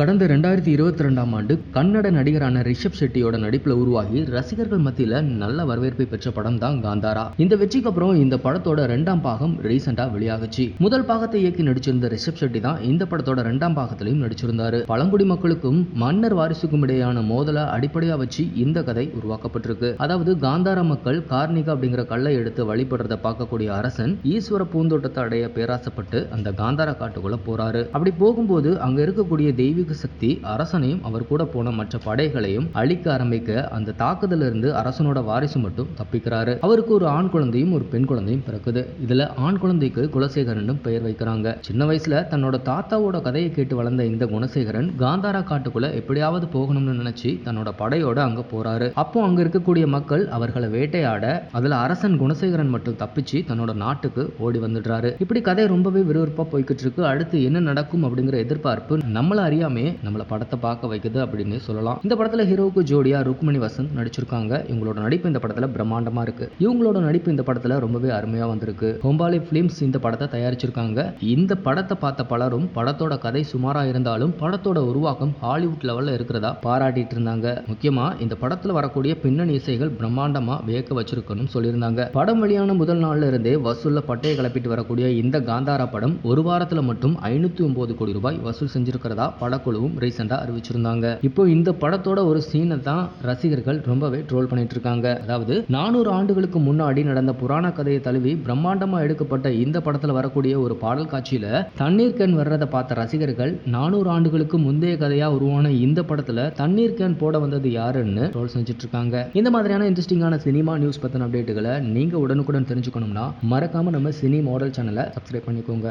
கடந்த ரெண்டாயிரத்தி இருபத்தி ரெண்டாம் ஆண்டு கன்னட நடிகரான ரிஷப் ஷெட்டியோட நடிப்புல உருவாகி ரசிகர்கள் மத்தியில நல்ல வரவேற்பை பெற்ற படம் தான் காந்தாரா. இந்த வெற்றிக்கு அப்புறம் இந்த படத்தோட ரெண்டாம் பாகம் ரீசெண்டா வெளியாகுச்சு. முதல் பாகத்தை இயக்கி நடிச்சிருந்த ரிஷப் ஷெட்டி தான் இந்த படத்தோட ரெண்டாம் பாகத்திலையும் நடிச்சிருந்தாரு. பழங்குடி மக்களுக்கும் மன்னர் வாரிசுக்கும் இடையான மோதலை அடிப்படையா வச்சு இந்த கதை உருவாக்கப்பட்டிருக்கு. அதாவது காந்தாரா மக்கள் கார்னிகா அப்படிங்கிற கல்லை எடுத்து வழிபடுறதை பார்க்கக்கூடிய அரசன் ஈஸ்வர பூந்தோட்டத்தை அடைய பேராசப்பட்டு அந்த காந்தாரா காட்டுக்குள்ள போறாரு. அப்படி போகும்போது அங்க இருக்கக்கூடிய தெய்வீக சக்தி அரசனையும் அவர் கூட போன மற்ற படைகளையும் அழிக்க ஆரம்பிக்க அந்த தாக்குதலிருந்து அரசனோட வாரிசு மட்டும் தப்பிக்கிறாரு. அவருக்கு ஒரு ஆண் குழந்தையும் ஒரு பெண் குழந்தையும் பிறக்குது. இதுல ஆண் குழந்தைக்கு குலசேகரன் பெயர் வைக்கிறாங்க. சின்ன வயசுல தன்னோட தாத்தாவோட கதையை கேட்டு வளர்ந்த இந்த குணசேகரன் காந்தாரா காட்டுக்குள்ள எப்படியாவது போகணும்னு நினைச்சு தன்னோட படையோட அங்க போறாரு. அப்போ அங்க இருக்கக்கூடிய மக்கள் அவர்களை வேட்டையாட அதுல அரசன் குணசேகரன் மட்டும் தப்பிச்சு தன்னோட நாட்டுக்கு ஓடி வந்துடுறாரு. இப்படி கதை ரொம்பவே விறுவிறுப்பா போய்கிட்டு இருக்கு. அடுத்து என்ன நடக்கும் அப்படிங்கிற எதிர்பார்ப்பு நம்மள அறியாம நம்மள படத்தை பார்க்க வைக்குது அப்படின்னு சொல்லலாம். இந்த படத்துல ஹீரோவுக்கு ஜோடியா ருக்மணி வசந்த் நடிச்சிருக்காங்க. இவங்களோட நடிப்பு இந்த படத்துல பிரம்மாண்டமா இருக்கு. இவங்களோட நடிப்பு இந்த படத்துல ரொம்பவே அருமையா வந்திருக்கு. ஹோம்பாலி பிலிம்ஸ் இந்த படத்தை தயாரிச்சிருக்காங்க. இந்த படத்தை பார்த்த பலரும் படத்தோட கதை சுமாரா இருந்தாலும் படத்தோட உருவாக்கம் ஹாலிவுட் லெவல்ல இருக்கிறதா பாராட்டிட்டு இருந்தாங்க. முக்கியமா இந்த படத்துல வரக்கூடிய பின்னணி இசைகள் பிரம்மாண்டமா வியக்க வச்சிருக்கணும் சொல்லியிருந்தாங்க. படம் வெளியான முதல் நாள்ல இருந்தே வசூல்ல பட்டையை கிளப்பிட்டு வரக்கூடிய இந்த காந்தாரா படம் ஒரு வாரத்துல மட்டும் ஐநூத்தி ஒன்பது கோடி ரூபாய் வசூல் செஞ்சிருக்கிறதா படக்குழுவும் ரீசெண்டாக அறிவிச்சிருந்தாங்க. இப்போ இந்த படத்தோட ஒரு சீனை தான் ரசிகர்கள் ரொம்பவே ட்ரோல் பண்ணிட்டு இருக்காங்க அதாவது நானூறு ஆண்டுகளுக்கு முன்னாடி நடந்த புராண கதையை தழுவி பிரம்மாண்டமா எடுக்கப்பட்ட இந்த படத்துல வரக்கூடிய ஒரு பாடல் காட்சியில தண்ணீர் கேன் வர்றதை பார்த்த ரசிகர்கள் நானூறு ஆண்டுகளுக்கு முந்தைய கதையா உருவான இந்த படத்துல தண்ணீர் கேன் போட வந்தது யாருன்னு ட்ரோல் செஞ்சுட்டு இருக்காங்க இந்த மாதிரியான இன்ட்ரெஸ்டிங்கான சினிமா நியூஸ் பத்தின அப்டேட்டுகளை நீங்க உடனுக்குடன் தெரிஞ்சுக்கணும்னா மறக்காம நம்ம சினி மாடல் சேனலை சப்ஸ்கிரைப் பண்ணிக்கோங்க.